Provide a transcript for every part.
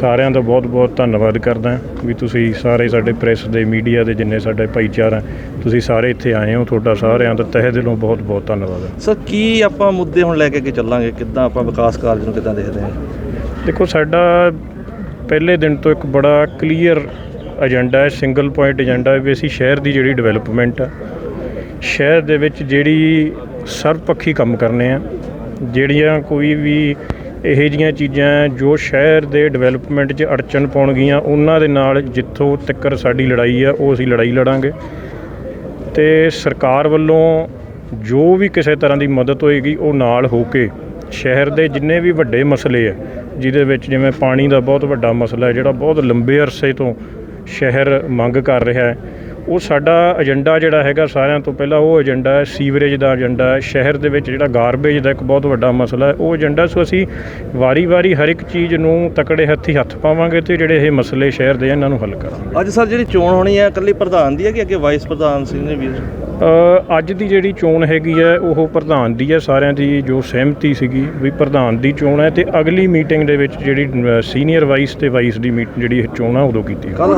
ਸਾਰਿਆਂ ਦਾ ਬਹੁਤ-ਬਹੁਤ ਧੰਨਵਾਦ ਕਰਦਾ ਵੀ ਤੁਸੀਂ ਸਾਰੇ ਸਾਡੇ ਪ੍ਰੈਸ ਦੇ ਮੀਡੀਆ ਦੇ ਜਿੰਨੇ ਸਾਡੇ ਭਾਈਚਾਰਾ ਤੁਸੀਂ ਸਾਰੇ ਇੱਥੇ ਆਏ ਹੋ ਤੁਹਾਡਾ ਸਾਰਿਆਂ ਦਾ ਤਹਿ ਦਿਲੋਂ ਬਹੁਤ-ਬਹੁਤ ਧੰਨਵਾਦ ਸਰ ਕੀ ਆਪਾਂ ਮੁੱਦੇ ਹੁਣ ਲੈ ਕੇ ਅੱਗੇ ਚੱਲਾਂਗੇ? ਕਿੱਦਾਂ ਆਪਾਂ ਵਿਕਾਸ ਕਾਰਜ ਨੂੰ ਕਿੱਦਾਂ ਦੇਖਦੇ ਹਾਂ? ਦੇਖੋ ਸਾਡਾ ਪਹਿਲੇ ਦਿਨ ਤੋਂ ਇੱਕ ਬੜਾ ਕਲੀਅਰ ਏਜੰਡਾ ਹੈ ਸਿੰਗਲ ਪੁਆਇੰਟ ਏਜੰਡਾ ਹੈ ਵੀ ਅਸੀਂ ਸ਼ਹਿਰ ਦੀ ਜਿਹੜੀ ਡਿਵੈਲਪਮੈਂਟ ਆ ਸ਼ਹਿਰ ਦੇ ਵਿੱਚ ਜਿਹੜੀ ਸਰਬਪੱਖੀ ਕੰਮ ਕਰਨੇ ਆ ਜਿਹੜੀਆਂ ਕੋਈ ਵੀ ਇਹੋ ਜਿਹੀਆਂ ਚੀਜ਼ਾਂ ਜੋ ਸ਼ਹਿਰ ਦੇ ਡਿਵੈਲਪਮੈਂਟ 'ਚ ਅੜਚਨ ਪਾਉਣਗੀਆਂ, ਉਹਨਾਂ ਦੇ ਨਾਲ ਜਿੱਥੋਂ ਤੱਕਰ ਸਾਡੀ ਲੜਾਈ ਆ, ਉਹ ਅਸੀਂ ਲੜਾਈ ਲੜਾਂਗੇ। ਤੇ ਸਰਕਾਰ ਵੱਲੋਂ ਜੋ ਵੀ ਕਿਸੇ ਤਰ੍ਹਾਂ ਦੀ ਮਦਦ ਹੋਏਗੀ, ਉਹ ਨਾਲ ਹੋ ਕੇ ਸ਼ਹਿਰ ਦੇ ਜਿੰਨੇ ਵੀ ਵੱਡੇ ਮਸਲੇ ਆ, ਜਿਹਦੇ ਵਿੱਚ ਜਿਵੇਂ ਪਾਣੀ ਦਾ ਬਹੁਤ ਵੱਡਾ ਮਸਲਾ ਹੈ, ਜਿਹੜਾ ਬਹੁਤ ਲੰਬੇ ਅਰਸੇ ਤੋਂ ਸ਼ਹਿਰ ਮੰਗ ਕਰ ਰਿਹਾ ਹੈ ਉਹ ਸਾਡਾ ਏਜੰਡਾ ਜਿਹੜਾ ਹੈਗਾ ਸਾਰਿਆਂ ਤੋਂ ਪਹਿਲਾਂ ਉਹ ਏਜੰਡਾ ਹੈ ਸੀਵਰੇਜ ਦਾ ਏਜੰਡਾ ਹੈ ਸ਼ਹਿਰ ਦੇ ਵਿੱਚ ਜਿਹੜਾ ਗਾਰਬੇਜ ਦਾ ਇੱਕ ਬਹੁਤ ਵੱਡਾ ਮਸਲਾ ਹੈ ਉਹ ਏਜੰਡਾ ਸੋ ਅਸੀਂ ਵਾਰੀ-ਵਾਰੀ ਹਰ ਇੱਕ ਚੀਜ਼ ਨੂੰ ਤਕੜੇ ਹੱਥੀ ਹੱਥ ਪਾਵਾਂਗੇ ਤੇ ਜਿਹੜੇ ਇਹ ਮਸਲੇ ਸ਼ਹਿਰ ਦੇ ਇਹਨਾਂ ਨੂੰ ਹੱਲ ਕਰਾਂਗੇ। ਅੱਜ ਸਰ ਜਿਹੜੀ ਚੋਣ ਹੋਣੀ ਹੈ ਇਕੱਲੀ ਪ੍ਰਧਾਨ ਦੀ ਹੈ ਕਿ ਅੱਗੇ ਵਾਈਸ ਪ੍ਰਧਾਨ ਸਿੰਘ ਨੇ ਵੀ ਅ, ਅੱਜ ਦੀ ਜਿਹੜੀ ਚੋਣ ਹੈਗੀ ਹੈ ਉਹ ਪ੍ਰਧਾਨ ਦੀ ਹੈ ਸਾਰਿਆਂ ਦੀ ਜੋ ਸਹਿਮਤੀ ਸੀਗੀ ਵੀ ਪ੍ਰਧਾਨ ਦੀ ਚੋਣ ਹੈ ਤੇ ਅਗਲੀ ਮੀਟਿੰਗ ਦੇ ਵਿੱਚ ਜਿਹੜੀ ਸੀਨੀਅਰ ਵਾਈਸ ਤੇ ਵਾਈਸ ਦੀ ਮੀਟ ਜਿਹੜੀ ਇਹ ਚੋਣ ਆ ਉਦੋਂ ਕੀਤੀ ਕੱਲ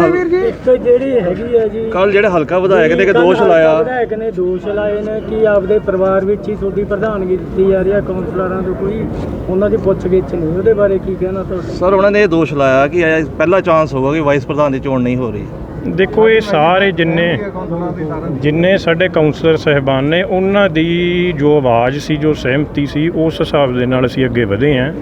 ਜਿਹੜੀ ਹੈਗੀ ਹੈ ਜੀ ਕੱਲ ਜਿਹੜੇ ਹਲਕਾ ਵਿਧਾਇਕ ਨੇ ਕਿ ਦੋਸ਼ ਲਾਇਆ। ਵਿਧਾਇਕ ਨੇ ਦੋਸ਼ ਲਾਏ ਨੇ ਕਿ ਆਪਦੇ ਪਰਿਵਾਰ ਵਿੱਚ ਹੀ ਤੁਹਾਡੀ ਪ੍ਰਧਾਨਗੀ ਦਿੱਤੀ ਜਾ ਰਹੀ ਹੈ ਕਾਉਂਸਲਰਾਂ ਤੋਂ ਕੋਈ ਉਹਨਾਂ ਦੀ ਪੁੱਛਗਿੱਛ ਨਹੀਂ ਉਹਦੇ ਬਾਰੇ ਕੀ ਕਹਿਣਾ ਤੁਹਾਡਾ? ਸਰ ਉਹਨਾਂ ਨੇ ਇਹ ਦੋਸ਼ ਲਾਇਆ ਕਿ ਇਹ ਪਹਿਲਾ ਚਾਂਸ ਹੋਗਾ ਕਿ ਵਾਈਸ ਪ੍ਰਧਾਨ ਦੀ ਚੋਣ ਨਹੀਂ ਹੋ ਰਹੀ। ਦੇਖੋ ਇਹ ਸਾਰੇ ਜਿੰਨੇ ਜਿੰਨੇ ਸਾਡੇ ਕਾਉਂਸਲਰ ਸਹਿਬਾਨ ਨੇ ਉਹਨਾਂ ਦੀ ਜੋ ਆਵਾਜ਼ ਸੀ ਜੋ ਸਹਿਮਤੀ ਸੀ ਉਸ ਹਿਸਾਬ ਦੇ ਨਾਲ ਅਸੀਂ ਅੱਗੇ ਵਧੇ ਹਾਂ।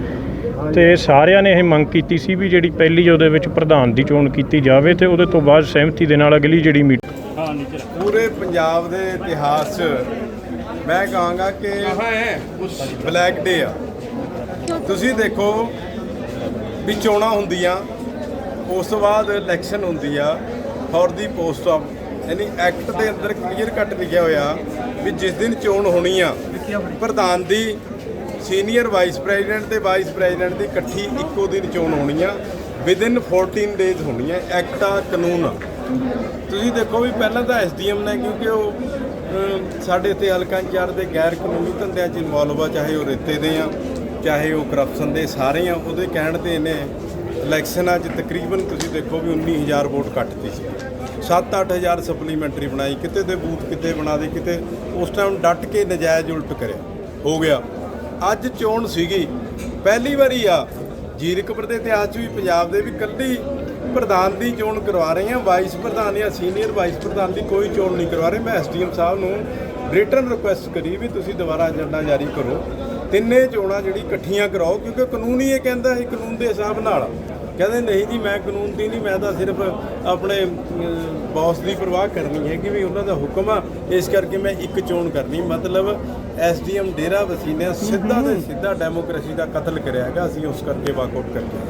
ਤੇ ਸਾਰਿਆਂ ਨੇ ਇਹ ਮੰਗ ਕੀਤੀ ਸੀ ਵੀ ਜਿਹੜੀ ਪਹਿਲੀ ਉਹਦੇ ਵਿੱਚ ਪ੍ਰਧਾਨ ਦੀ ਚੋਣ ਕੀਤੀ ਜਾਵੇ ਤੇ ਉਹਦੇ ਤੋਂ ਬਾਅਦ ਸਹਿਮਤੀ ਦੇ ਨਾਲ ਅਗਲੀ ਜਿਹੜੀ ਮੀਟਿੰਗ ਪੂਰੇ ਪੰਜਾਬ ਦੇ ਇਤਿਹਾਸ 'ਚ ਮੈਂ ਕਹਾਂਗਾ ਕਿ ਬਲੈਕ ਡੇ ਆ। ਤੁਸੀਂ ਦੇਖੋ ਵੀ ਚੋਣਾਂ ਹੁੰਦੀਆਂ, ਉਸ ਤੋਂ ਬਾਅਦ ਇਲੈਕਸ਼ਨ ਹੁੰਦੀ ਆ ਫॉर ਦੀ ਪੋਸਟ ਆਫ ਯਾਨੀ ਐਕਟ ਦੇ ਅੰਦਰ ਕਲੀਅਰ ਕੱਟ ਲਿਖਿਆ ਹੋਇਆ ਵੀ ਜਿਸ ਦਿਨ ਚੋਣ ਹੋਣੀ ਆ, ਪ੍ਰਧਾਨ ਦੀ ਸੀਨੀਅਰ ਵਾਈਸ ਪ੍ਰੈਜ਼ੀਡੈਂਟ ਤੇ ਵਾਈਸ ਪ੍ਰੈਜ਼ੀਡੈਂਟ ਦੀ ਇਕੱਠੀ ਇੱਕੋ ਦਿਨ ਚੋਣ ਹੋਣੀ ਆ ਵਿਦਿਨ 14 ਡੇਜ਼ ਹੋਣੀ ਆ ਐਕਟ ਆ ਕਾਨੂੰਨ। ਆ ਤੁਸੀਂ ਦੇਖੋ ਵੀ ਪਹਿਲਾਂ ਤਾਂ ਐਸਡੀਐਮ ਨੇ, ਕਿਉਂਕਿ ਉਹ ਸਾਡੇ ਇੱਥੇ ਹਲਕਾ ਇੰਚਾਰਜ ਦੇ ਗੈਰ ਕਾਨੂੰਨੀ ਧੰਦਿਆਂ 'ਚ ਇਨਵੋਲਵ ਆ, ਚਾਹੇ ਉਹ ਰੇਤੇ ਦੇ ਆ, ਚਾਹੇ ਉਹ ਕਰਪਸ਼ਨ ਦੇ ਸਾਰੇ ਆ, ਉਹਦੇ ਕਹਿਣ ਤੇ ਇਹਨੇ ਇਲੈਕਸ਼ਨਾਂ 'ਚ ਤਕਰੀਬਨ ਤੁਸੀਂ ਦੇਖੋ ਵੀ 19000 ਵੋਟ ਕੱਟਤੀ ਸੀ। 7-8000 ਸਪਲੀਮੈਂਟਰੀ ਬਣਾਈ, ਕਿਤੇ ਦੇ ਬੂਥ ਕਿਤੇ ਬਣਾ ਦੇ, ਕਿਤੇ ਉਸ ਟਾਈਮ ਡਟ ਕੇ ਨਜਾਇਜ਼ ਉਲਟ ਕਰਿਆ, ਹੋ ਗਿਆ। ਅੱਜ ਚੋਣ ਸੀਗੀ। ਪਹਿਲੀ ਵਾਰੀ ਆ। ਜੀਰਕਪੁਰ ਦੇ ਇਤਿਹਾਸ 'ਚ ਵੀ ਪੰਜਾਬ ਦੇ ਵੀ ਕੱਲੀ ਪ੍ਰਧਾਨ ਦੀ ਚੋਣ ਕਰਵਾ ਰਹੇ ਹਾਂ। ਵਾਈਸ ਪ੍ਰਧਾਨ ਜਾਂ ਸੀਨੀਅਰ ਵਾਈਸ ਪ੍ਰਧਾਨ ਦੀ ਕੋਈ ਚੋਣ ਨਹੀਂ ਕਰਵਾ ਰਹੇ। ਮੈਂ ਐਸਡੀਐਮ ਸਾਹਿਬ ਨੂੰ ਰਿਟਰਨ ਰਿਕੁਐਸਟ ਕਰੀ ਵੀ ਤੁਸੀਂ ਦੁਬਾਰਾ ਏਜੰਡਾ ਜਾਰੀ ਕਰੋ। ਤਿੰਨੇ ਚੋਣਾਂ ਜਿਹੜੀ ਇਕੱਠੀਆਂ ਕਰਾਓ, ਕਿਉਂਕਿ ਕਾਨੂੰਨ ਹੀ ਇਹ ਕਹਿੰਦਾ ਹੈ, ਕਾਨੂੰਨ ਦੇ ਹਿਸਾਬ ਨਾਲ। ਕਹਿੰਦੇ ਨਹੀਂ ਜੀ, ਮੈਂ ਕਾਨੂੰਨ ਦੀ ਨਹੀਂ, ਮੈਂ ਤਾਂ ਸਿਰਫ ਆਪਣੇ ਬੌਸ ਦੀ ਪਰਵਾਹ ਕਰਨੀ ਹੈ ਕਿ ਵੀ ਉਹਨਾਂ ਦਾ ਹੁਕਮ ਆ, ਇਸ ਕਰਕੇ ਮੈਂ ਇੱਕ ਚੋਣ ਕਰਨੀ ਮਤਲਬ ਐਸਡੀਐਮ ਡੇਰਾ ਵਸੀ ਨੇ ਸਿੱਧਾ ਤੇ ਸਿੱਧਾ ਡੈਮੋਕ੍ਰੇਸੀ ਦਾ ਕਤਲ ਕਰਿਆ ਹੈਗਾ, ਅਸੀਂ ਉਸ ਕਰਕੇ ਵਾਕਆਊਟ ਕਰਕੇ ਆਏ।